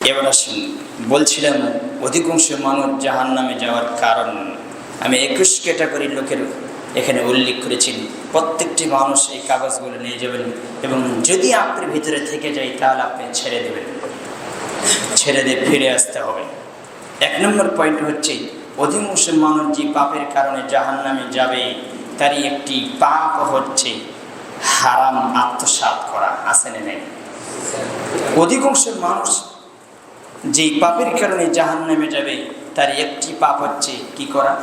এবার আসুন, বলছিলাম অধিকাংশ মানুষ জাহান নামে যাওয়ার কারণ আমি একুশ ক্যাটাগরি লোকের এখানে উল্লেখ করেছি। প্রত্যেকটি মানুষ এই কাগজগুলো নিয়ে যাবেন এবং যদি আপনার ভিতরে থেকে যায়, তাহলে আপনি ছেড়ে দেবেন। ছেড়ে দিয়ে ফিরে আসতে হবে। এক নম্বর পয়েন্ট হচ্ছে, অধিকাংশ মানুষ যে পাপের কারণে জাহান নামে যাবে, তারই একটি পাপ হচ্ছে হারাম আত্মসাৎ করা। আছে না নেই? অধিকাংশ মানুষ যেই পাপের কারণে জাহান নেমে যাবে, তার একটি পাপ হচ্ছে কি করা?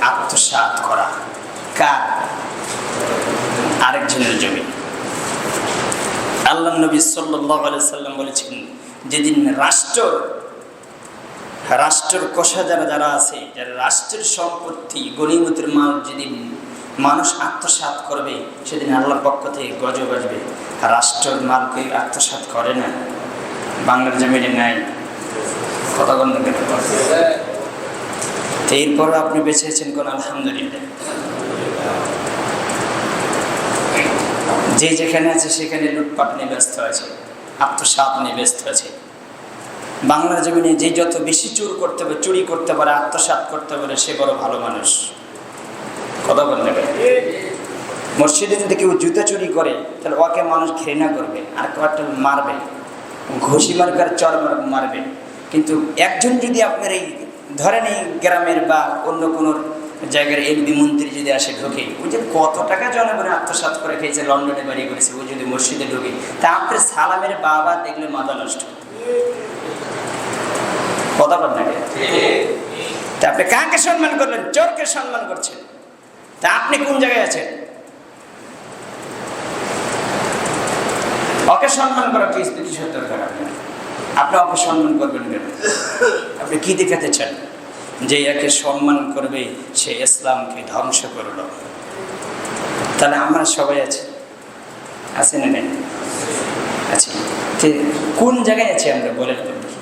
আত্মসাৎ করা। কার? আরেকজনের জমি আল্লাহ নবী সাল্লাম বলেছেন, যেদিন রাষ্ট্র, রাষ্ট্রের কষা যারা যারা আছে, যারা রাষ্ট্রের সম্পত্তি গরিমতের মাল যেদিন মানুষ আত্মসাৎ করবে, সেদিন আল্লাহর পক্ষ থেকে গজব আসবে। রাষ্ট্রের মালকে আত্মসাৎ করে না। বাংলার জমিনে নাই। কথা বলেন এরপরও আপনি বেঁচে আছেন কোন, আলহামদুলিল্লাহ। যে যেখানে আছে সেখানে লুটপাট নিয়ে ব্যস্ত আছে আত্মসাৎ নিয়ে ব্যস্ত আছে। বাংলার জমিনে যে যত বেশি চুর করতে পারে চুরি করতে পারে আত্মসাৎ করতে পারে, সে বড় ভালো মানুষ। কথা কেন? মসজিদে যদি কেউ জুতা চুরি করে, তাহলে ওকে মানুষ ঘৃণা করবে, আর কয়েকটা মারবে। ঘষি মার্কার চর মার- মারবে। কিন্তু একজন যদি আপনার এই, ধরেন এই গ্রামের বা অন্য কোনো জায়গার এমপি মন্ত্রী যদি আসে ঢোকে, ওই যে কত টাকা জনগণে আত্মসাৎ করে খেয়েছে, লন্ডনে বাড়ি করেছে ও যদি মসজিদে ঢোকে, তা আপনার সালামের বাবা দেখলে মাথা নষ্ট। কথা বল তা আপনি কাকে সম্মান করলেন? চোরকে সম্মান করছেন। তা আপনি কোন জায়গায় আছেন? ওকে সম্মান করা কি কিসের দরকার আপনার? আপনি ওকে সম্মান করবেন কেন? আপনি কি দেখাতে চান? যে একে সম্মান করবে, সে ইসলামকে ধ্বংস করল। তাহলে আমরা সবাই আছি। আছে না নেই? আছি। কোন জায়গায় আছি আমরা দেখি।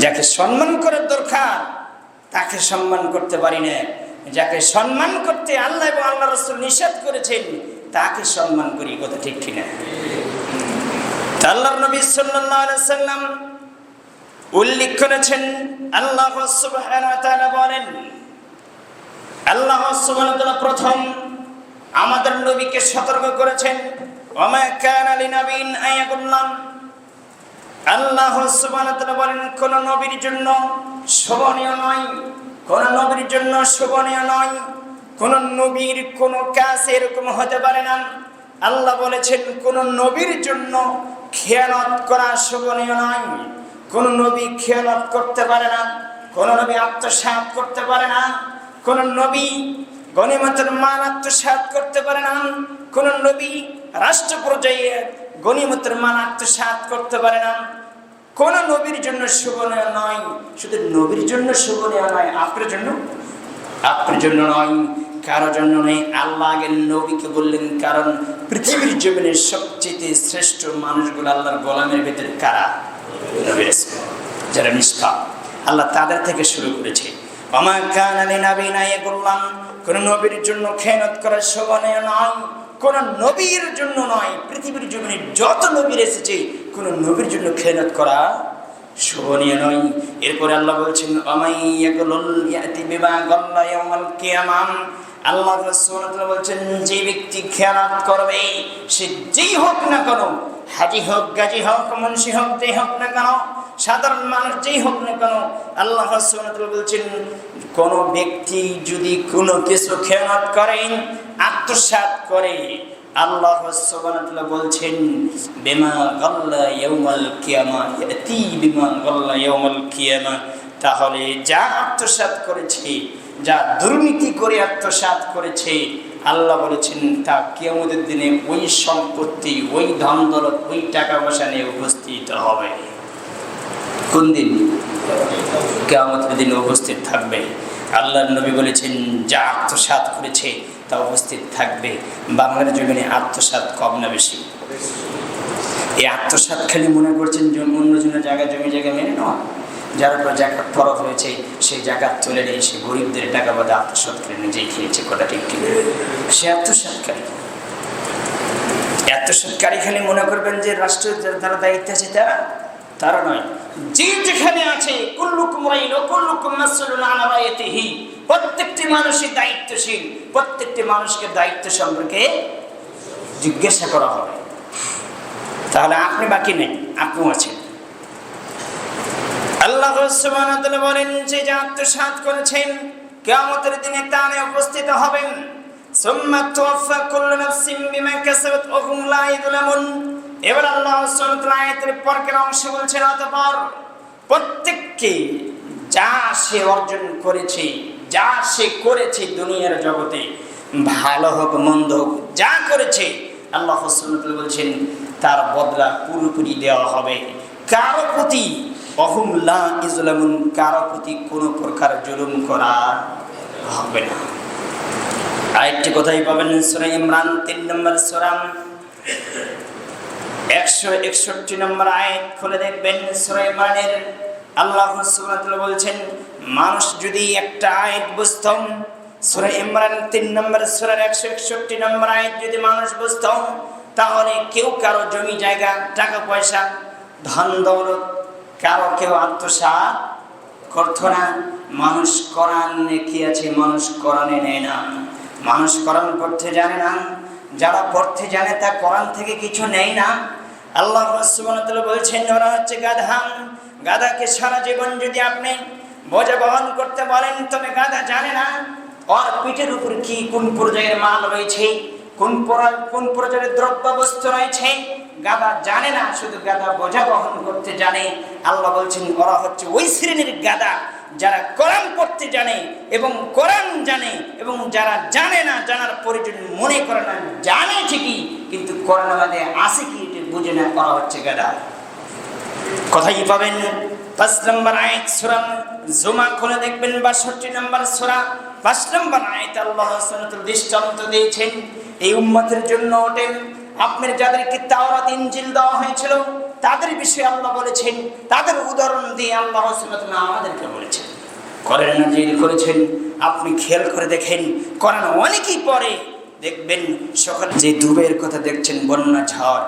যাকে সম্মান করার দরকার, তাকে সম্মান করতে পারি না। যাকে সম্মান করতে আল্লাহ এবং আল্লাহ রসুল নিষেধ করেছেন, তাকে সম্মান করি, কথা ঠিক কিনা? আল্লাহর নবী সাল্লাল্লাহু আলাইহি সাল্লাম উল্লেখ করেছেন, আল্লাহ সুবহানাহু ওয়া তাআলা বলেন, আল্লাহ সুবহানাহু ওয়া তাআলা প্রথম আমাদের নবীকে সতর্ক করেছেন, ওমা কানা লিনাবিন আয়াকুল্লাম আল্লাহ সুবহানাহু ওয়া তাআলা বলেন, কোন নবীর জন্য শোভনীয় নয়, কোন নবীর জন্য শোভনীয় নয়, কোন নবীর কোন কাজ এরকম হতে পারে না। আল্লাহ বলেছেন, কোন নবীর জন্য খেয়ানত করা শোভনীয় নয়। কোন নবী খেয়ালত করতে পারে না, কোন নবী আত্মসাৎ করতে পারে না, কোন নবী গণিমতের মান আত্মসাৎ করতে পারে না, কোন নবী রাষ্ট্র পর্যায়ে গণিমতের মান আত্মসাৎ করতে পারে না। কোন নবীর জন্য শোভনীয় নয়, শুধু নবীর জন্য শোভনীয় নয়, আপনার জন্য? আপনার জন্য নয়। কারোর জন্য নেই আল্লাহ আগে নবীকে বললেন, কারণ পৃথিবীর জমিনের সবচেয়ে শ্রেষ্ঠ মানুষগুলো আল্লাহর গোলামের ভেতরে কারা? যারা নিষ্পাপ আল্লাহ তাদের থেকে শুরু করেছে। আমার কান আলী নাবি নাই বললাম কোন নবীর জন্য খেয়ানত করা শোভনীয় নয় কোন নবীর জন্য নয়, পৃথিবীর জমিনে যত নবীর এসেছে, কোন নবীর জন্য খেয়ানত করা শোভনীয় নয়। এরপরে আল্লাহ বলছেন অমাইয়াকুলুল ইয়াতি বিমা গাল্লা ইয়াউমাল কিয়ামাম আল্লাহ বলছেন, যে ব্যক্তি খেয়ানত করবে, সে যেই হোক না কেন, হাজি হোক, গাজী হোক, মুন্সি হোক, যেই হোক না কেন, সাধারণ মানুষ যেই হোক না কেন আল্লাহ বলছেন, কোন ব্যক্তি যদি কোনো কিছু খেয়ানত করেন আত্মসাৎ করে আল্লাহ বলছেন, বিমা গাল্লা ইয়াউমাল কিয়ামা, ইয়াতি বিমা গাল্লা ইয়াউমাল কিয়ামা, তাহলে যা আত্মসাৎ করেছে যা দুর্নীতি করে আত্মসাৎ করেছে, আল্লাহ বলেছেন, তা কিয়ামতের দিনে ওই সম্পত্তি, ওই ধন দলত, ওই টাকা পয়সা নিয়ে উপস্থিত হবে। কোন দিন? কেয়ামতের দিনে উপস্থিত থাকবে। আল্লাহর নবী বলেছেন, যা আত্মসাৎ করেছে, তা উপস্থিত থাকবে। বাংলার জমিনে আত্মসাৎ কম না বেশি। এই আত্মসাৎ খালি মনে করছেন অন্য জনের জায়গা জমি জায়গা মেনে নেওয়া? যার উপর জায়গা ফরক হয়েছে সেই জায়গা তুলে নিয়ে সে গরিবদের টাকা বাদে আত্মসাৎ করে নিজেই খেয়েছে কথা ঠিক কি সে আত্মসাৎকারী। আত্মসাৎকারী খালি মনে করবেন যে রাষ্ট্রের যারা দায়িত্বে আছে তারা তারা নয়। যে যেখানে আছে, কুল্লুকুম রাইন ও কুল্লুকুম মাসউলুন আন রায়াতিহি প্রত্যেকটি মানুষই দায়িত্বশীল, প্রত্যেকটি মানুষকে দায়িত্ব সম্পর্কে জিজ্ঞাসা করা হবে। তাহলে আপনি বাকি নেই, আপনিও আছেন। আল্লাহ বলেন, যে যা দিনে তানে উপস্থিত হবেন। এবার আল্লাহ অংশ বলছেন প্রত্যেককে যা সে অর্জন করেছে, যা সে করেছে দুনিয়ার জগতে, ভালো হোক, মন্দ হোক, যা করেছে, আল্লাহ বলছেন, তার বদলা পুরোপুরি দেওয়া হবে। কারও প্রতি অহুমলা ইজলামুন কারও প্রতি কোনো প্রকার জুলুম করা হবে না। আরেকটি কথাই পাবেন, সুরা ইমরান তিন নম্বর সুরাম একশো একষট্টি নম্বর আয়াত খুলে দেখবেন, সুরা ইমরানের আল্লাহ সুবহানাহু বলছেন, মানুষ যদি একটা আয়াত বুঝতাম, সুরা ইমরান তিন নম্বর সুরার একশো একষট্টি নম্বর আয়াত যদি মানুষ বুঝতাম, তাহলে কেউ কারও জমি, জায়গা, টাকা পয়সা ধন দৌলত কারও কেউ আত্মসাৎ করতো না। মানুষ কোরআন কি আছে মানুষ কোরআনে নেয় না। মানুষ কোরআন পড়তে জানে না। যারা পড়তে জানে তা কোরআন থেকে কিছু নেই না। আল্লাহ বলছেন, ওরা হচ্ছে গাধা। গাধাকে সারা জীবন যদি আপনি বোঝা বহন করতে বলেন, তবে গাধা জানে না। ওর পিঠের উপর কি, কোন পর্যায়ের মাল রয়েছে? কোন কোন পর্যায়ের দ্রব্য বস্তু রয়েছে? গাধা জানে না, শুধু গাধা বোঝা বহন করতে জানে। আল্লাহ বলছেন, ওরা হচ্ছে ওই শ্রেণির গাধা যারা কোরআন পড়তে জানে এবং কোরআন জানে এবং যারা জানে না, জানার প্রয়োজন মনে করে না, জানে ঠিকই, কিন্তু কোরআন বাদে আসে কি বুঝে না করা হচ্ছে গাধা। কথাই পাবেন পাঁচ নম্বর আয়াত সুরা জুমা, খুলে দেখবেন, বাষট্টি নম্বর সুরা। পাঁচ নম্বর আয়াত আল্লাহ দৃষ্টান্ত দিয়েছেন, এই উম্মতের জন্য ওঠেন। আপনার যাদেরকে তাওরাত, ইনজিল দেওয়া হয়েছিল, তাদের বিষয়ে আল্লাহ বলেছেন, তাদের উদাহরণ দিয়ে আল্লাহ আমাদেরকে বলেছেন। করেন নাজিল করেছেন। আপনি খেয়াল করে দেখেন, করেন অনেকেই পরে দেখবেন, সকালে যে ডুবের কথা দেখছেন, বন্যা, ঝড়।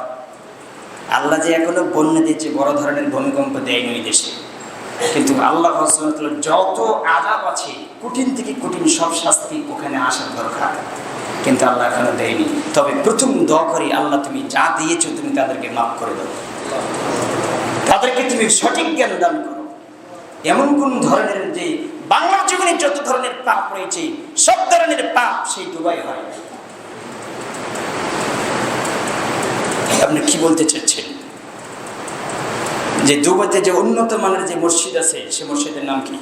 আল্লাহ যে এখনও বন্যা দিয়েছে, বড় ধরনের ভূমিকম্প দেয়নি ওই দেশে। কিন্তু আল্লাহ যত আজাব আছে, কঠিন থেকে কঠিন সব শাস্তি ওখানে আসার দরকার। কিন্তু আল্লাহ এখনও দেয়নি। তবে প্রথম দোয়া করি, আল্লাহ তুমি যা দিয়েছ তুমি তাদেরকে মাফ করে দাও। তাদেরকে তুমি সঠিক জ্ঞান দান করো। এমন কোন ধরনের যে বাংলার জীবনে যত ধরনের পাপ রয়েছে, সব ধরনের পাপ সেই দুবাই হয়। আপনি কি বলতে চাচ্ছেন? যে দুবাইতে যে উন্নত মানের যে মসজিদ আছে, সে মসজিদের নাম কি?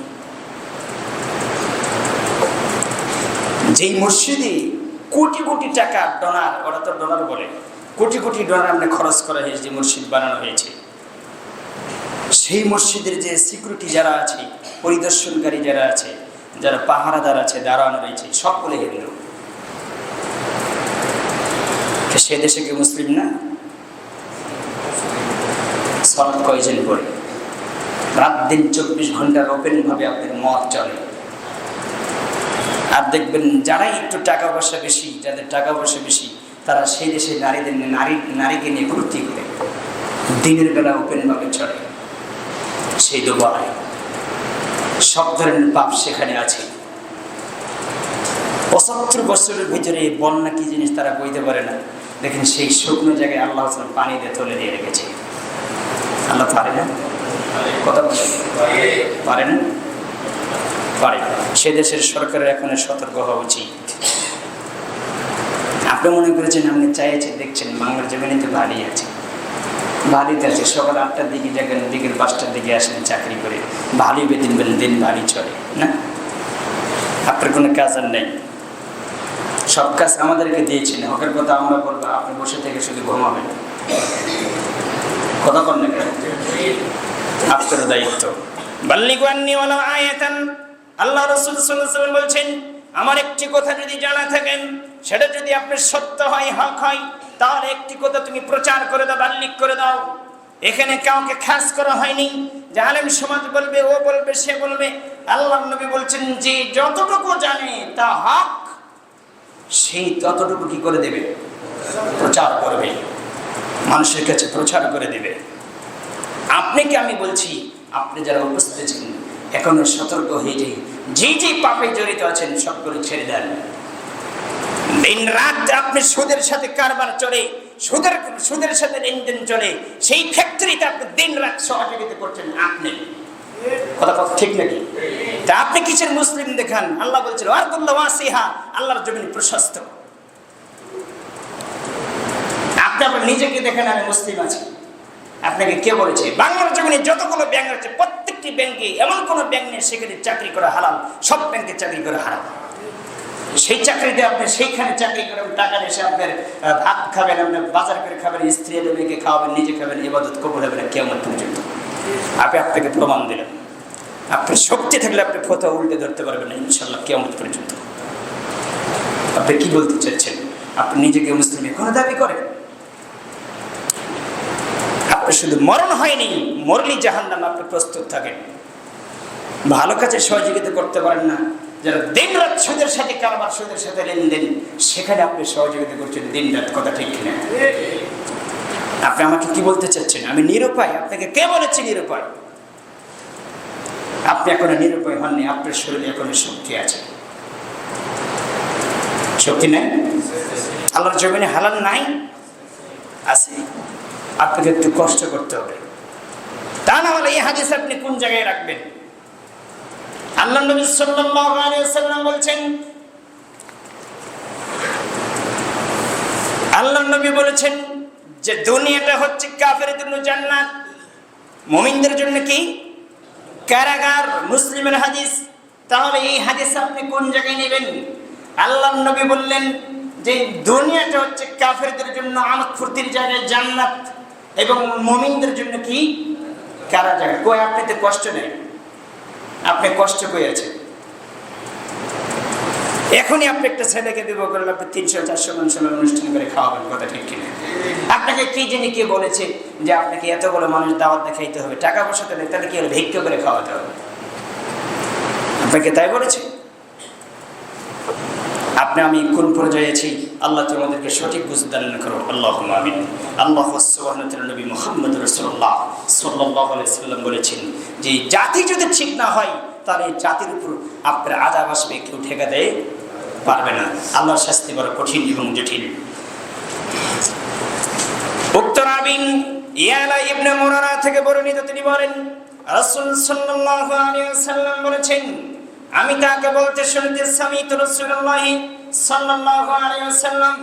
যেই মসজিদে কোটি কোটি টাকা ডলার, ওরা তো ডলার বলে। কোটি কোটি ডলার আপনি খরচ করা হয়েছে যে মসজিদ বানানো হয়েছে। সেই মসজিদের যে সিকিউরিটি যারা আছে, পরিদর্শনকারী যারা আছে, যারা পাহারাদার আছে দাঁড়ানো রয়েছে, সকলে হিন্দু সে দেশে কি মুসলিম না? সলাৎ কয়জন করে রাত দিন চব্বিশ ঘণ্টার ওপেনভাবে আপনার মত চলে। আর দেখবেন যারাই একটু টাকা পয়সা বেশি, যাদের টাকা পয়সা বেশি, তারা সেই দেশে নারীদের নারী, নারীকে নিয়ে ফুর্তি করে। দিনের বেলা ওপেনভাবে চলে। সেই দুবাই সব ধরনের পাপ সেখানে আছে। পঁচাত্তর বছরের ভিতরে বন্যা কি জিনিস তারা বইতে পারে না। দেখেন সেই শুকনো জায়গায় আল্লাহ হাসান পানি দিয়ে তুলে দিয়ে রেখেছে। আল্লাহ পারে না? কথা পারে না? পারে। সে দেশের সরকারের এখন সতর্ক হওয়া উচিত। আপনি মনে করেছেন, আপনি চাইছেন, দেখছেন, বাংলার জমিনে তো ভালোই আছে। ভালোই আছে। সকাল আটটার দিকে দেখেন বিকেল পাঁচটার দিকে আসেন চাকরি করে। ভালোই বেতন পেলেন দিন ভালোই চলে, না? আপনার কোনো কাজ আর নেই। সব কাজ আমাদেরকে দিয়েছেন। হকের কথা আমরা বলব, আপনি বসে থেকে শুধু ঘুমাবেন। কথা কর না কেন? আপনার দায়িত্ব। বাল্লিগান্নি ওয়ালা আয়াতান আল্লাহ রাসূল ওয়াসাল্লাম বলছেন, আমার একটি কথা যদি জানা থাকেন সেটা যদি আপনার সত্য হয়, হক হয়, তাহলে একটি কথা তুমি প্রচার করে দাও, বাল্লিক করে দাও। এখানে কাউকে খাস করা হয়নি। যে আলেম সমাজ বলবে, ও বলবে, সে বলবে। আল্লাহ নবী বলছেন যে যতটুকু জানে তা হক, সেই ততটুকু কি করে দেবে? প্রচার করবে। মানুষের কাছে প্রচার করে দেবে। আপনাকে আমি বলছি, আপনি যারা উপস্থিত আছেন, এখনও সতর্ক হয়ে যাই। যে যে পাপে জড়িত আছেন, সবগুলো ছেড়ে দেন। দিন রাত আপনি সুদের সাথে কারবার চলে, সুদের সুদের সাথে লেনদেন চলে, সেই ফ্যাক্টরিতে আপনি দিন রাত সহযোগিতা করছেন আপনি। কথা ঠিক নাকি? তা আপনি মুসলিম দেখান? আল্লাহ বলছিল ওয়াসিহা, আল্লাহর জমিন প্রশস্ত। আপনি আপনার নিজেকে দেখেন, আমি মুসলিম আছি। আপনাকে কে বলেছে? বাংলার জমিনে যতগুলো ব্যাংক আছে প্রত্যেকটি ব্যাংকে এমন কোনো ব্যাংক নেই সেখানে চাকরি করা হারাম সব ব্যাংকে চাকরি করা হারাম। সেই চাকরিতে আপনি সেইখানে চাকরি করে টাকা এসে আপনার ভাত খাবেন, আপনার বাজার করে খাবেন স্ত্রী মেয়েকে খাওয়াবেন, নিজে খাবেন, ইবাদত কবুল হবে না কেমন পর্যন্ত। আপনি আপনাকে প্রমাণ দিলেন আপনার শক্তি থাকলে আপনি ফতো উল্টে ধরতে পারবেন না ইনশাল্লাহ কেমন পর্যন্ত। আপনি কি বলতে চাচ্ছেন? আপনি নিজেকে মুসলিম, কোনো দাবি করেন? আপনার শুধু মরণ হয়নি, মরলি জাহান নামে আপনি প্রস্তুত থাকেন। ভালো কাজে সহযোগিতা করতে পারেন না। যারা দিন রাত সুদের সাথে কারবার, সুদের সাথে লেনদেন, সেখানে আপনি সহযোগিতা করছেন দিন রাত কথা ঠিক কিনা? আপনি আমাকে কি বলতে চাচ্ছেন? আমি নিরুপায়। আপনাকে কে বলেছে নিরুপায়? আপনি এখনও নিরুপায় হননি, আপনার শরীরে এখনও শক্তি আছে। শক্তি নাই? আল্লাহর জমিনে হালাল নাই? আছে। আপনাকে একটু কষ্ট করতে হবে। তা না হলে এই হাদিস আপনি কোন জায়গায় রাখবেন? আল্লাহ বলছেন বলেছেন যে হচ্ছে কাফের জন্য জান্নাত জন্য কি? মুসলিমের হাদিস। তাহলে এই হাদিস আপনি কোন জায়গায় নেবেন? আল্লাহ নবী বললেন যে দুনিয়াটা হচ্ছে কাফেরদের জন্য আমোদ ফুর্তির জায়গায় জান্নাত। এবং মুমিনদের জন্য কি? কারাগার কই আপনি তো কষ্ট নেই? আপনি কষ্ট করে আছেন? এখনই আপনি একটা ছেলেকে বিবাহ করলে আপনি তিনশো, চারশো মানুষের অনুষ্ঠান করে খাওয়াবেন, কথা ঠিক কিনা? আপনাকে কি জানি কে বলেছে যে আপনাকে এতগুলো মানুষ দাওয়াত দেখাইতে হবে, টাকা পয়সা তো নেই, তাহলে কি হলো? ভিক্ষা করে খাওয়াতে হবে? আপনাকে তাই বলেছে? আপনি আমি কোন পর্যায়ে আছি? আল্লাহ তোমাদেরকে সঠিক বুঝদান করো আল্লাহ আমিন। আল্লাহ মুহাম্মদ সাল্লাম বলেছেন যে, জাতি যদি ঠিক না হয়, তাহলে এই জাতির উপর আপনার আজাব আসবে, কেউ ঠেকাতে পারবে না। আল্লাহর শাস্তি বড় কঠিন এবং জটিল। ইবনে থেকে বর্ণিত তিনি বলেন, রাসূল সাল্লাল্লাহু আলাইহি ওয়াসাল্লাম বলেছেন আমি তাকে বলতে শুনতে সামিত রাসূলুল্লাহ সাল্লাল্লাহু আলাইহি ওয়াসাল্লাম।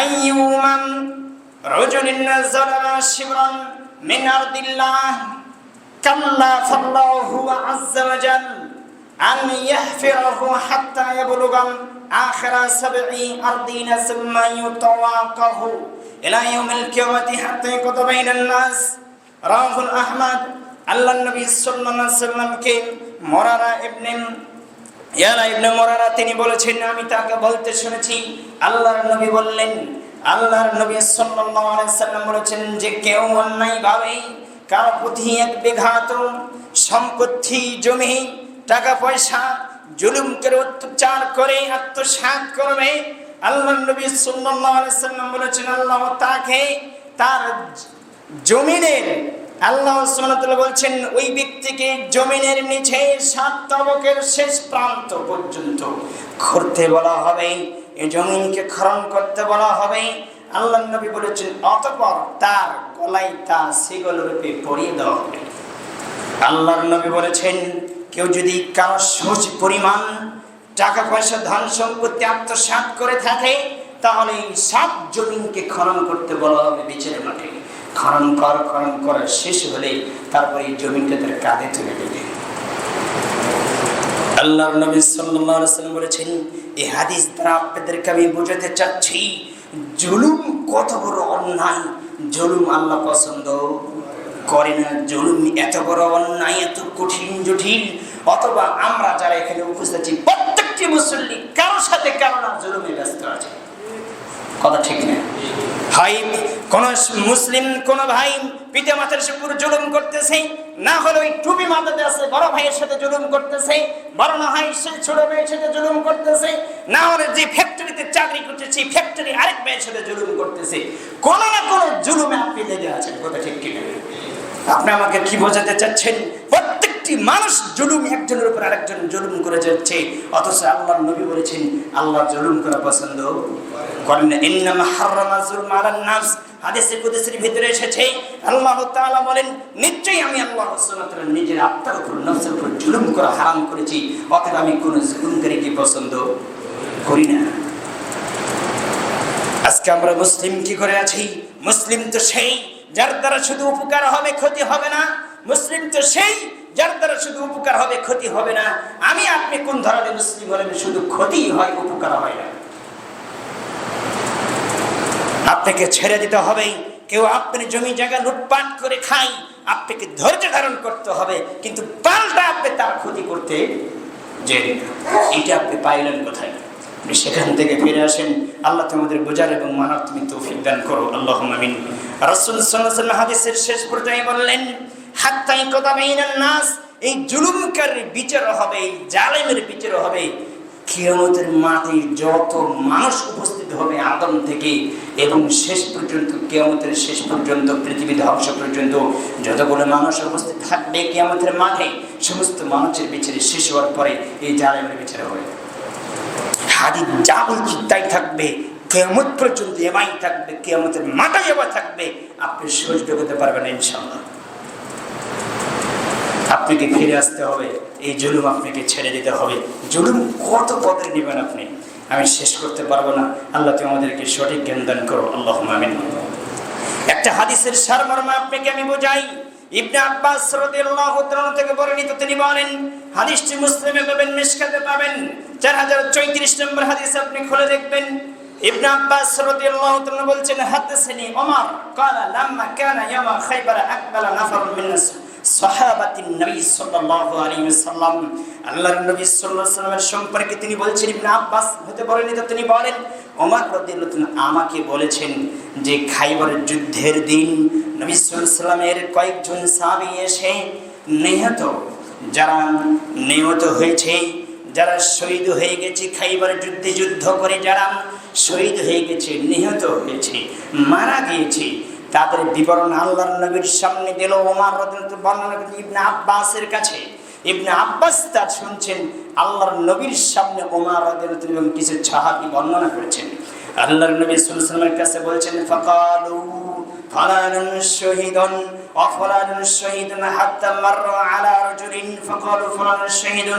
আইয়ুমান রাজুলিন নাযারা শিবরান মিন আরদিল্লাহ। কাল্লা ফাল্লাহু আযজা ওয়াজাল আন ইয়াহফিরাহু হাত্তা ইয়াবলুগা আখিরা সাবঈ আরদিনা সুম্মা ইউতাওয়াকাহু ইলা ইয়াউমিল কিয়ামাতি হাত্তা ইয়াকুতু বাইনান নাস। রাহুল আহমদ আল্লাহ নবী সাল্লাল্লাহু আলাইহি সাল্লামকে মরারা ইবনে ইয়ালা মরারা তিনি বলেছেন, আমি তাকে বলতে শুনেছি, আল্লাহর নবী বললেন, আল্লাহর নবী সাল্লাম বলেছেন যে কেউ অন্যায়ভাবে কারও প্রতি এক বিঘাত সম্পত্তি, জমি, টাকা পয়সা, জুলুম করে অত্যাচার করে, আত্মসাৎ করবে আল্লাহ নবী সাল্লাম বলেছেন, আল্লাহ তাকে তার জমিনের আল্লাহ বলছেন, ওই ব্যক্তিকে জমিনের নিচে সাত তবকের শেষ প্রান্ত পর্যন্ত করতে বলা হবে এই জমিনকে খনন করতে বলা হবে। আল্লাহ নবী বলেছেন, অতপর তার গলায় তা সেগল রূপে পরিয়ে দেওয়া হবে। আল্লাহর নবী বলেছেন, কেউ যদি কারও সহজ পরিমাণ টাকা পয়সা ধন সম্পত্তি আত্মসাৎ করে থাকে, তাহলে সাত জমিনকে খনন করতে বলা হবে বিচারের মাঠে। খনন কর, খনন করা, শেষ হলে তারপরে এই জমিনটা তার কাঁধে তুলে দেবে। আল্লাহর নবী আলাইহি বলেছেন এই হাদিস দ্বারা আপনাদেরকে আমি বোঝাতে চাচ্ছি, জুলুম কত বড় অন্যায়, জুলুম আল্লাহ পছন্দ করে না, জুলুম এত বড় অন্যায়, এত কঠিন, জটিল, অথবা আমরা যারা এখানে উপস্থিত আছি, প্রত্যেকটি মুসল্লি কারোর সাথে কারও না জুলুমে ব্যস্ত আছে। কথা ঠিক না। হয় কোন মুসলিম, কোন ভাই পিতা মাতার উপর জুলুম করতেছে, না হলে ওই টুপি মাথাতে আছে, বড় ভাইয়ের সাথে জুলুম করতেছে, বড় না হয় সে ছোট ভাইয়ের সাথে জুলুম করতেছে, না হলে যে ফ্যাক্টরিতে চাকরি করছে সেই ফ্যাক্টরি আরেক ভাইয়ের সাথে জুলুম করতেছে। কোন না কোন জুলুমে আপনি লেগে আছেন, কথা ঠিক কিনা? আপনি আমাকে কি বোঝাতে চাচ্ছেন? প্রত্যেকটি মানুষ জুলুম, একজনের উপর আরেকজন জুলুম করে যাচ্ছে। অথচ আল্লাহ নবী বলেছেন, আল্লাহ জুলুম করা পছন্দ করেন না। যুলমা আলান হাদিসে কুদসির ভিতরে এসেছে, আল্লাহ তাআলা বলেন, নিশ্চয়ই আমি আল্লাহ সুবহানাহু নিজের আত্মার উপর, নফসের উপর জুলুম করা হারাম করেছি। অতএব আমি কোনো পছন্দ করি না। আজকে আমরা মুসলিম কি করে আছি? মুসলিম তো সেই যার দ্বারা শুধু উপকার হবে, ক্ষতি হবে না। মুসলিম তো সেই যার দ্বারা শুধু উপকার হবে, ক্ষতি হবে না। আমি, আপনি কোন ধরনের মুসলিম হলেন শুধু ক্ষতি হয়, উপকার হয় না। আপনাকে ছেড়ে দিতে হবে। কেউ আপনি জমি জায়গা লুটপাট করে খাই আপনাকে ধৈর্য ধারণ করতে হবে। কিন্তু পাল্টা আপনি তার ক্ষতি করতে যে এটা আপনি পাইলেন কোথায়? সেখান থেকে ফিরে আসেন। আল্লাহ তোমাদের বোঝার এবং মানার তুমি তৌফিক দান করো। আল্লাহ আমিন। রাসূল সাল্লাল্লাহু হাদিসের শেষ পর্যায়ে বললেন এই জুলুমকারীর বিচার হবে, এই জালেমের বিচার হবে। কিয়ামতের মাঠে যত মানুষ উপস্থিত হবে আদম থেকে, এবং শেষ পর্যন্ত, কিয়ামতের শেষ পর্যন্ত পৃথিবী ধ্বংস পর্যন্ত, যতগুলো মানুষ উপস্থিত থাকবে কিয়ামতের মাঠে, সমস্ত মানুষের বিচারে শেষ হওয়ার পরে এই জালেমের বিচারে হবে। হাদিস যা বলছি তাই থাকবে কেমত পর্যন্ত এমাই থাকবে কেমতের মাথা এবার থাকবে, আপনি সহ্য করতে পারবেন ইনশাল্লাহ আপনাকে ফিরে আসতে হবে এই জুলুম আপনাকে ছেড়ে দিতে হবে জুলুম কত পদে নেবেন আপনি আমি শেষ করতে পারবো না আল্লাহ তুমি আমাদেরকে সঠিক জ্ঞান দান করো আল্লাহ আমিন একটা হাদিসের সারমর্ম আপনাকে আমি বোঝাই ইবনে আব্বাস রাদিয়াল্লাহু তাআলা থেকে বর্ণিত তিনি বলেন হাদিসটি মুসলিমে পাবেন মিশকাতে পাবেন 4034 নম্বর হাদিস আপনি খুলে দেখবেন ইবনে আব্বাস রাদিয়াল্লাহু তাআলা বলছেন হাদাসানি ওমর قال لما كان يوم خيبر اقبل نفر من সাহাবাতিন নবী সাল্লাল্লাহু আলাইহি ওয়াসাল্লাম নবী সাল্লাল্লাহু সম্পর্কে তিনি বলছেন আব্বাস হতে বর্ণিত তিনি বলেন, ওমর আমাকে বলেছেন যে খাইবরের যুদ্ধের দিন নবী কয়েকজন সাহাবী এসে নিহত, যারা নিহত হয়েছে, যারা শহীদ হয়ে গেছে খাইবার যুদ্ধে যুদ্ধ করে, যারা শহীদ হয়ে গেছে, নিহত হয়েছে, মারা গিয়েছে তাদের বিবরণ আল্লাহর নবীর সামনে দিল। ওমার রাদিয়াল্লাহু বর্ণনা ইবনে আব্বাসের কাছে। ইবনে আব্বাস তা শুনছেন, আল্লাহর নবীর সামনে ওমার রাদিয়াল্লাহু এবং কিছু ছাহাকি বর্ণনা করেছেন। আল্লাহর নবী সাল্লাল্লাহু কাছে বলছেন, ফাকালু ফালানুন শহীদুন وفلان شهيد حتى مر على رجل فقالوا فلان شهيد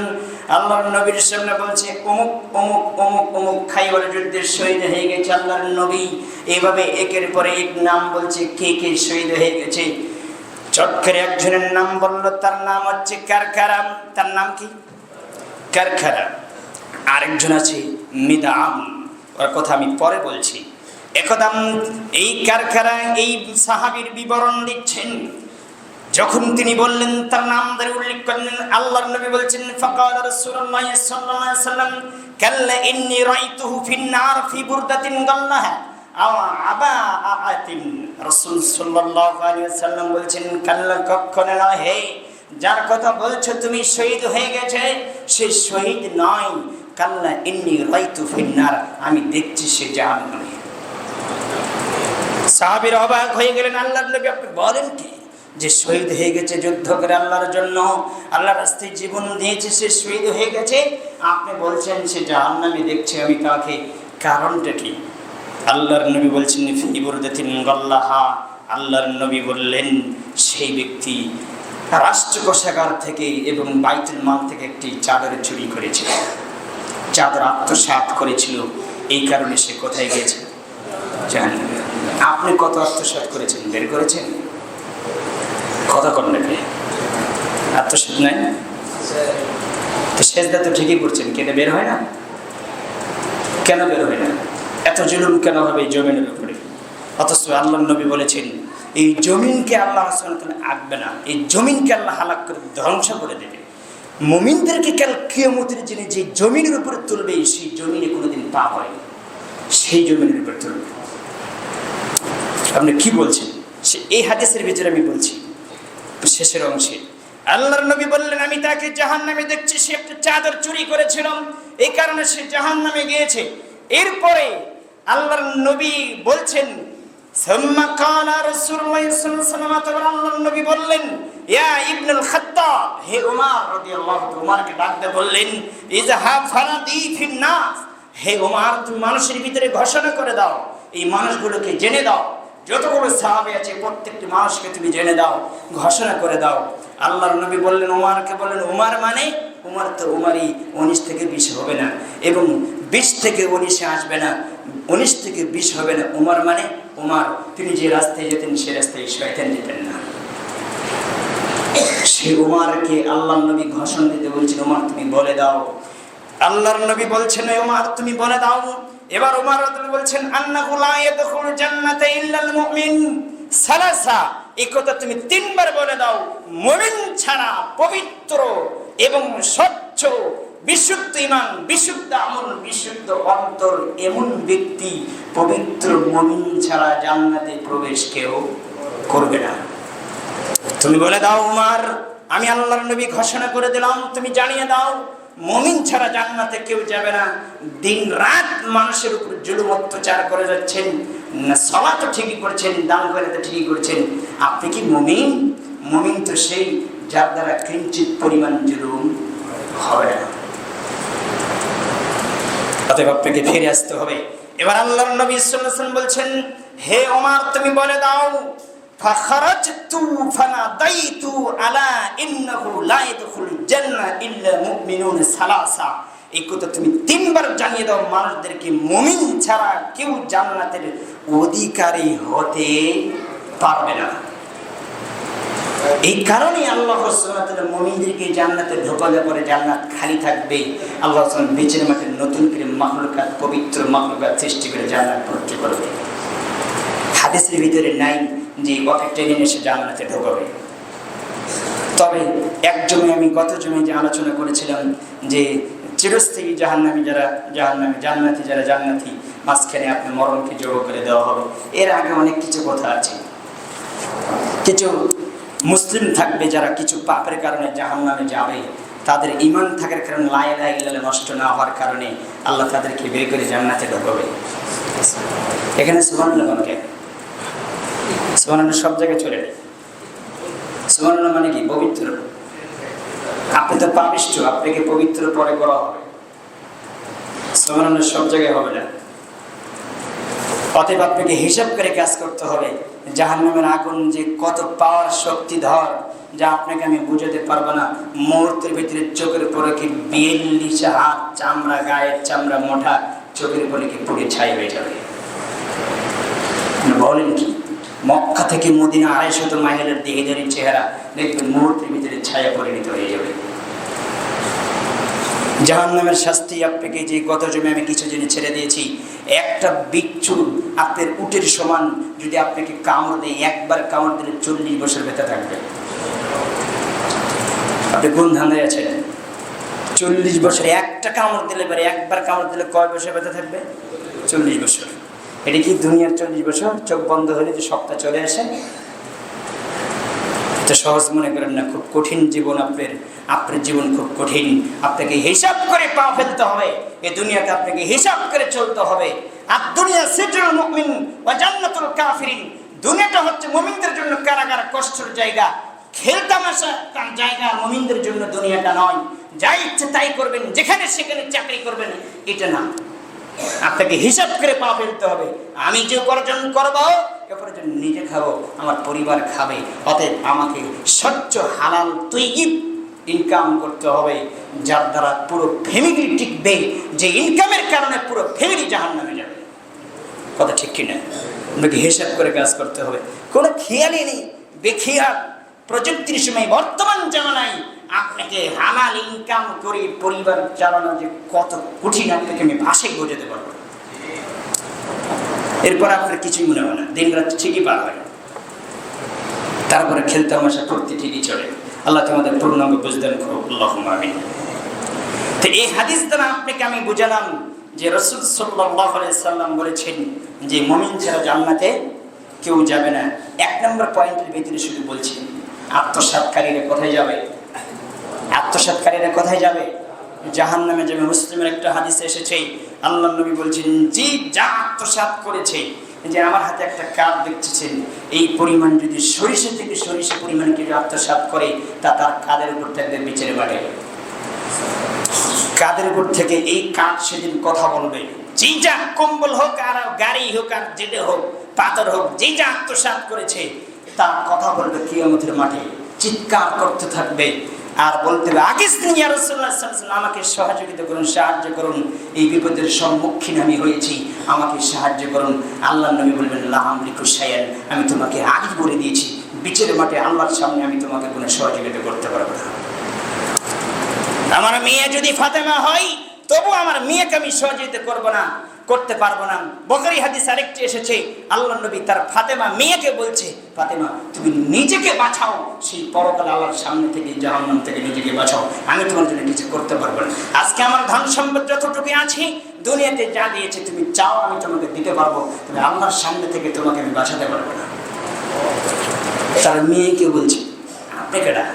আল্লাহর নবীর সামনে বলছে অমুক অমুক অমুক অমুক খাইবার যুদ্ধের শহীদ হয়ে গেছে আল্লাহর নবী এইভাবে একের পরে এক নাম বলছে কে কে শহীদ হয়ে গেছে চক্করে একজনের নাম বললো তার নাম হচ্ছে কারকারাম তার নাম কি কারখারা আরেকজন আছে মিদাম ওর কথা আমি পরে বলছি একদম এই কারখানা, এই সাহাবীর বিবরণ দিচ্ছেন। যখন তিনি বললেন, তার নাম ধরে উল্লেখ করলেন, আল্লাহর নবী বলছেন, ফাকাল রাসূলুল্লাহ সাল্লাল্লাহু আলাইহি সাল্লাম কাল্লা ইন্নী রাআইতুহু ফিন নার ফি বুরদাতিন গাল্লাহা, আও আবা আতিন রাসূল সাল্লাল্লাহু আলাইহি সাল্লাম বলছেন, কাল্লা কখনো না, হে, যার কথা বলছো তুমি শহীদ হয়ে গেছে, সে শহীদ নয়। কাল্লা ইন্নী রাআইতু ফিন নার আমি দেখছি সে জাহান্নামে। সাহাবীর অবাক হয়ে গেলেন আল্লাহ নবী আপনি বলেন কি? যে শহীদ হয়ে গেছে যুদ্ধ করে আল্লাহর জন্য। আল্লাহর রাস্তায় জীবন দিয়েছে, সে শহীদ হয়ে গেছে। আপনি বলছেন, সে জাহান্নামে দেখছে আমি তাকে। কারণটা কি? আল্লাহর নবী বলছেন গল্লাহা। আল্লাহর নবী বললেন, সেই ব্যক্তি রাষ্ট্র কোষাগার থেকে এবং বাইতুল মাল থেকে একটি চাদর চুরি করেছিল। চাদর আত্মসাৎ করেছিল। এই কারণে সে কোথায় গিয়েছে? জানেন আপনি কত আত্মসাৎ করেছেন? বের করেছেন? কথা কর নাকি আত্মসাৎ নাই? তো শেষদা তো ঠিকই করছেন, কেটে বের হয় না? কেন বের হয় না? এত জুলুম কেন হবে এই জমিনের উপরে? অথচ আল্লাহ নবী বলেছেন, এই জমিনকে আল্লাহ আঁকবে না। এই জমিনকে আল্লাহ হালাক করে ধ্বংস করে দেবে। মুমিনদেরকে কাল কিয়মতের জন্য যে জমিনের উপরে তুলবে, সেই জমিনে কোনোদিন পা হয় সেই জমিনের উপরে তুলবে। আপনি কি বলছেন? সে এই হাদিসের ভিতরে আমি বলছি। শেষের অংশে, আল্লাহর নবী বললেন, আমি তাকে জাহান নামে দেখছি, সে একটা চাদর চুরি করেছিলাম এই কারণে সে জাহান নামে গিয়েছে। এরপরে আল্লাহর নবী বলছেন নবী বললেন, ইয়া ইবনুল খাত্তাব, হে উমার উমারকে ডাকতে বললেন, ইজহাব ফানাদি ফিন নাস, হে উমার মানুষের ভিতরে ঘোষণা করে দাও। এই মানুষগুলোকে জেনে দাও। যতগুলো সাহাবে আছে, প্রত্যেকটি মানুষকে তুমি জেনে দাও, ঘোষণা করে দাও। আল্লাহর নবী বললেন, উমারকে বললেন, উমার মানে? উমার তো উমারই, উনিশ থেকে বিশ হবে না। এবং বিশ থেকে উনিশে আসবে না, উনিশ থেকে বিশ হবে না। উমার মানে? উমার। তিনি যে রাস্তায় যেতেন, সে রাস্তায় শয়তান যেতেন না। সে উমারকে আল্লাহ নবী ঘোষণা দিতে বলছেন, উমার তুমি বলে দাও। আল্লাহর নবী বলছেন উমার, তুমি বলে দাও এবার উমার বলছেন, আন্নাহু লা ইয়াদখুলু জান্নাতা ইল্লাল মুমিন সালাসা, এই কথা তুমি তিনবার বলে দাও, মুমিন ছাড়া পবিত্র এবং স্বচ্ছ, বিশুদ্ধ ইমান বিশুদ্ধ আমল, বিশুদ্ধ অন্তর এমন ব্যক্তি, পবিত্র মুমিন ছাড়া জান্নাতে প্রবেশ কেউ করবে না। তুমি বলে দাও, উমার, আমি আল্লাহর নবী ঘোষণা করে দিলাম, তুমি জানিয়ে দাও মমিন ছাড়া জান্নাতে কেউ যাবে না। দিন রাত মানুষের উপর জুলুম, অত্যাচার করে যাচ্ছেন। সলা তো ঠিকই করছেন দান করে তো ঠিকই করছেন। আপনি কি মমিন? মমিন তো সেই যার দ্বারা কিঞ্চিত পরিমাণ জুলুম হবে না। অতএব আপনাকে ফিরে আসতে হবে। এবার আল্লাহর নবী বলছেন, হে ওমর, তুমি বলে দাও فخرجت فناديت على انه لا يدخل الجنه الا مؤمنون ثلاثه এই কথা তুমি তিনবার জানিয়ে দাও মানুষদেরকে মুমিন ছাড়া কেউ জান্নাতের অধিকারী হতে পারবে না এই কারণে আল্লাহ সুবহানাহু মুমিনদেরকে জান্নাতে ঢোকালে পরে জান্নাত খালি থাকবে আল্লাহ সুবহানাহু বেচের মাঠে নতুন করে মাখলুকাত পবিত্র মাখলুকাত সৃষ্টি করে জান্নাত ভর্তি করবে হাদিসের ভিতরে নাই যে ওকে টেনে এসে জান্নাতে ঢোকাবে। তবে এক জমি আমি গত জমি যে আলোচনা করেছিলাম যে চিরস্থায়ী জাহান্নামী যারা জাহান্নামী জান্নাতি যারা জান্নাতি, মাঝখানে আপনি মরণকে জড়ো করে দেওয়া হবে। এর আগে অনেক কিছু কথা আছে। কিছু মুসলিম থাকবে যারা কিছু পাপের কারণে জাহান্নামে যাবে, তাদের ইমান থাকার কারণে লাই লাই নষ্ট না হওয়ার কারণে আল্লাহ তাদেরকে বের করে জান্নাতে ঢোকাবে। এখানে সুবহানাল্লাহকে সুবহানাল্লাহ সব জায়গায় চলে সুবহানাল্লাহ মানে কি? পবিত্র। আপনি তো পাপিষ্ঠ, আপনাকে পবিত্র পরে করা হবে। সুবহানাল্লাহ সব জায়গায় হবে না। অতএব আপনাকে হিসাব করে কাজ করতে হবে, জাহান্নামের আগুন যে কত পাওয়ার শক্তি ধর যা আপনাকে আমি বুঝাতে পারব না। মুহূর্তের ভিতরে চোখের উপরে কি বিয়াল্লিশ হাত চামড়া, গায়ের চামড়া মোটা, চোখের উপরে কি পুড়ে ছাই হয়ে যাবে। বলেন কি? মক্কা থেকে মদিনা আড়াইশত মাইলের দিকে দেহেদারি চেহারা দেখবেন মুহূর্তের ভিতরে ছায়া পরিণত হয়ে যাবে। জাহান নামের শাস্তি আপনাকে যে গত জমি আমি কিছু জিনিস ছেড়ে দিয়েছি, একটা বিচ্ছু আপনার উটের সমান যদি আপনাকে কামড় দেয়, একবার কামড় দিলে চল্লিশ বছর বেঁচে থাকবে। আপনি কোন ধান্দায় আছেন? চল্লিশ বছর একটা কামড় দিলে পারে একবার কামড় দিলে কয় বছর বেঁচে থাকবে? চল্লিশ বছর। এটা কি দুনিয়ার চল্লিশ বছর? চোখ বন্ধ হলে যে সপ্তাহ চলে আসে? এটা সহজ মনে করেন না, খুব কঠিন জীবন আপনার আপনার জীবন খুব কঠিন। আপনাকে হিসাব করে পা ফেলতে হবে। এই দুনিয়াতে আপনাকে হিসাব করে চলতে হবে। আর দুনিয়া সিজরুল মুমিন ওয়া জান্নাতুল কাফিরিন। দুনিয়াটা হচ্ছে মুমিনদের জন্য কারাগার, কষ্টের জায়গা। খেলতামাশা তার জায়গা, মুমিনদের জন্য দুনিয়াটা নয়। যা ইচ্ছে তাই করবেন, যেখানে সেখানে চাকরি করবেন, এটা না। আপনাকে হিসাব করে পা ফেলতে হবে। আমি যে উপার্জন করব উপার্জন নিজে খাব, আমার পরিবার খাবে। অতএব আমাকে স্বচ্ছ হালাল তৈব ইনকাম করতে হবে, যার দ্বারা পুরো ফ্যামিলি টিকবে, যে ইনকামের কারণে পুরো ফ্যামিলি জাহান নামে যাবে। কথা ঠিক কিনা? আপনাকে হিসাব করে কাজ করতে হবে। কোনো খেয়ালই নেই। বেখিয়াল প্রযুক্তির সময় বর্তমান জামানায় হালাল ইনকাম করে, পরিবার চালানো যে কত কঠিন আপনাকে আমি ভাষায় বোঝাতে পারব এরপর আপনার কিছুই মনে না। দিন রাত ঠিকই পার হয়। তারপরে খেলতে আমাশা করতে ঠিকই চলে। আল্লাহ তোমাদের পূর্ণাঙ্গ বুঝতেন আল্লাহ আমিন। তো এই হাদিস দ্বারা আপনাকে আমি বুঝালাম যে রসুল সাল্লাম বলেছেন যে মমিন ছাড়া জান্নাতে কেউ যাবে না। এক নম্বর পয়েন্টের ভিতরে শুধু বলছি, আত্মসাৎকারীরা কোথায় যাবে? আত্মসাৎকারীরা কোথায় যাবে? জাহান নামে যাবে। মুসলিমের একটা হাদিসে এসেছে আল্লাহ নবী বলছেন যে যা আত্মসাৎ করেছে যে আমার হাতে একটা কাপ দেখতেছেন, এই পরিমাণ যদি সরিষা থেকে সরিষা পরিমাণ কেউ আত্মসাত করে, তা তার কাদের উপর থাকবে বিচারে বাড়ে? কাদের উপর থেকে এই কাঠ সেদিন কথা বলবে? যেই যা কম্বল হোক, আর গাড়ি হোক, আর যেতে হোক, পাথর হোক, যে যা আত্মসাত করেছে, তার কথা বলবে কিয়মতের মাঠে। চিৎকার করতে থাকবে। আর বলতে হবে, আগে আমাকে সহযোগিতা করুন, সাহায্য করুন। এই বিপদের সম্মুখীন আমি হয়েছি, আমাকে সাহায্য করুন। আল্লাহ নবী বলবেন লাহাম লিখুসাইয়ান আমি তোমাকে আগে বলে দিয়েছি। বিচের মাঠে আল্লাহর সামনে আমি তোমাকে কোনো সহযোগিতা করতে পারব না। আমার মেয়ে যদি ফাতেমা হয় তবু আমার মেয়েকে আমি সহযোগিতা করব না। করতে পারব না। বকরি হাদিস আরেকটি এসেছে আল্লাহ নবী তার ফাতেমা মেয়েকে বলছে, ফাতেমা, তুমি নিজেকে বাঁচাও। সেই পরকাল আল্লাহর সামনে থেকে, জাহান্নাম থেকে নিজেকে বাঁচাও। আমি তোমার জন্য কিছু করতে পারব না। আজকে আমার ধন সম্পদ যতটুকু আছে, দুনিয়াতে যা দিয়েছে তুমি চাও, আমি তোমাকে দিতে পারব। তবে আল্লাহর সামনে থেকে তোমাকে আমি বাঁচাতে পারব না। তার মেয়েকে বলছে, আপনি কেডা?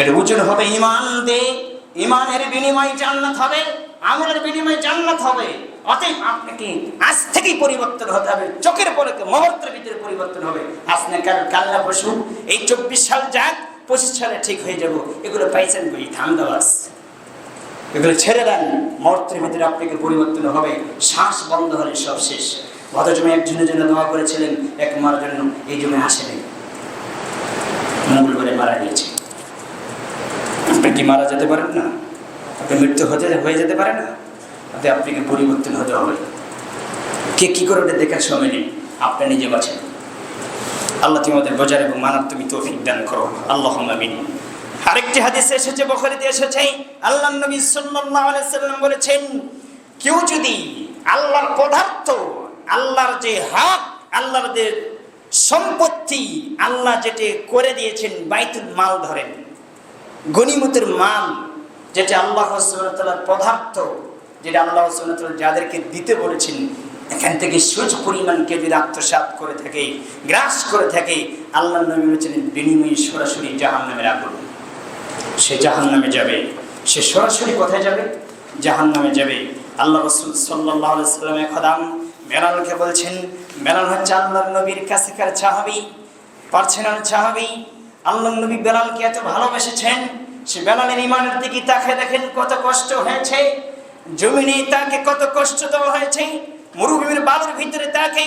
এর ওজন হবে ইমান দে। ইমানের বিনিময় জান্নাত হবে। আমলের বিনিময়ে জান্নাত হবে। অতএব আপনাকে আজ থেকেই পরিবর্তন হতে হবে। চোখের পলকে মুহূর্তের ভিতরে পরিবর্তন হবে। আপনি কাল কাল্লা বসু। এই চব্বিশ সাল যাক, পঁচিশ সালে ঠিক হয়ে যাব। এগুলো পাইছেন বই ধান্দাবাস এগুলো ছেড়ে দেন। মুহূর্তের ভিতরে আপনাকে পরিবর্তন হবে। শ্বাস বন্ধ হলে সব শেষ। গত জমে একজনের জন্য দোয়া করেছিলেন, এক মার জন্য। এই জমে আসেনি। মঙ্গলবারে মারা গিয়েছে। আপনি কি মারা যেতে পারেন না? মৃত্যু হতে হয়ে যেতে পারে না। তাতে আপনাকে পরিবর্তন হতে হবে? কে কি করে ওটা দেখার সময় নেই? আপনি নিজে বাঁচেন। আল্লাহ তুমি আমাদের বোঝার এবং মানার তুমি তৌফিক দান করো। আল্লাহ আমিন। আরেকটি হাদিসে এসেছে, বখরিতে এসেছে, আল্লাহ নবী সাল্লাল্লাহু আলাইহি সাল্লাম বলেছেন, কেউ যদি আল্লাহর পদার্থ, আল্লাহর যে হক, আল্লাহর যে সম্পত্তি, আল্লাহ যেটি করে দিয়েছেন, বাইতুল মাল ধরেন গনিমতের মাল যেটা আল্লাহ সুবহানাহু পদার্থ, যেটা আল্লাহ সুবহানাহু যাদেরকে দিতে বলেছেন, এখান থেকে সুচ পরিমাণ কেউ যদি আত্মসাত করে থাকে, গ্রাস করে থাকে আল্লাহ নবী বলেছেন, বিনিময়ে সরাসরি জাহান নামের আগুন। সে জাহান নামে যাবে। সে সরাসরি কোথায় যাবে? জাহান নামে যাবে। আল্লাহ রসুল সাল্লাহ সাল্লামের খদাম বেলালকে বলছেন বেলাল হচ্ছে আল্লাহ নবীর কাছেকার চাহাবি, পার্সোনাল চাহাবি। আল্লাহ নবী বেলালকে এত ভালোবেসেছেন সে বেলালের ইমানের দিকে তাকে দেখেন কত কষ্ট হয়েছে। জমিনে তাকে কত কষ্ট দেওয়া হয়েছে। মরুভূমির বালুর ভিতরে তাকে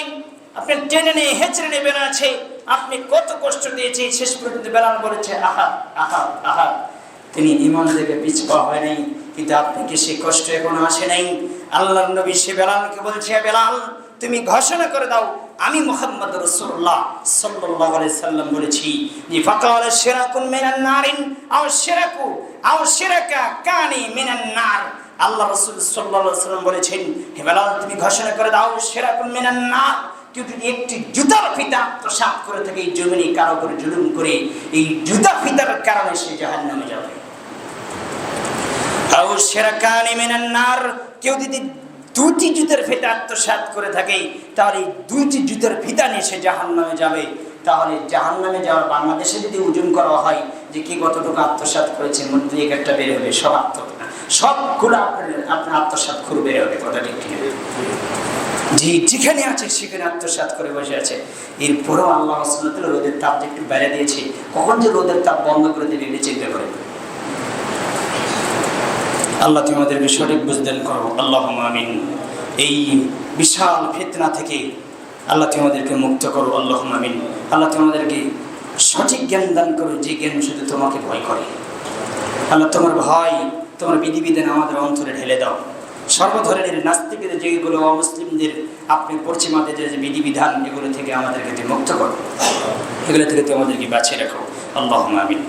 আপনি টেনে নিয়ে হেঁচড়ে নিয়ে বেড়াচ্ছে আপনি কত কষ্ট দিয়েছে। শেষ পর্যন্ত বেলাল বলেছে, আহা আহা আহা। তিনি ইমান থেকে পিছপা হয় নাই। কিন্তু আপনাকে সে কষ্ট এখনও আসে নাই। আল্লাহ নবী সে বেলালকে বলছে, বেলাল, তুমি ঘোষণা করে দাও আমি মোহাম্মদ রসুল্লাহ সাল্লাহ সাল্লাম বলেছি যে ফাকাল সেরাকুন মিনান নারিন, আও সেরাকু আও সেরাকা কানি মিনান নার। আল্লাহ রসুল সাল্লাম বলেছেন, হে বেলাল, তুমি ঘোষণা করে দাও সেরাকুন মিনান নার, কেউ একটি জুতার ফিতা আত্মসাত করে থাকে, এই জমিনে কারও করে জুলুম করে, এই জুতা ফিতার কারণে সে জাহান নামে যাবে। আও সেরাকানি মিনান নার, কেউ যদি দুটি জুতের ফিতা আত্মসাত করে থাকে তাহলে এই দুইটি জুতের ফিতা নিয়ে সে জাহান নামে যাবে। তাহলে জাহান নামে যাওয়ার বাংলাদেশে যদি ওজন করা হয়, যে কি কতটুকু আত্মসাত করেছে মধ্যে এক একটা বের হবে, সব আত্ম সবগুলো আপনার আপনার আত্মসাত খুব বের হবে, কথা ঠিক ঠিক যে যেখানে আছে সেখানে আত্মসাত করে বসে আছে। এরপরেও আল্লাহ রোদের তাপ যে একটু বেড়ে দিয়েছে, কখন যে রোদের তাপ বন্ধ করে দেবে চিন্তা করে আল্লাহ তুমি আমাদেরকে সঠিক বুঝদেন করো। আল্লাহ আমিন। এই বিশাল ফেতনা থেকে আল্লাহ তুমি আমাদেরকে মুক্ত করো। আল্লাহ আমিন। আল্লাহ তুমি আমাদেরকে সঠিক জ্ঞান দান করো। যে জ্ঞান শুধু তোমাকে ভয় করে। আল্লাহ তোমার ভয়, তোমার বিধিবিধান আমাদের অন্তরে ঢেলে দাও। সর্বধরনের নাস্তিকদের যেগুলো অমুসলিমদের আপনি পশ্চিমাদের যে বিধিবিধান, এগুলো থেকে আমাদেরকে মুক্ত করো। এগুলো থেকে তুমি আমাদেরকে বাঁচিয়ে রাখো। আল্লাহ আমিন।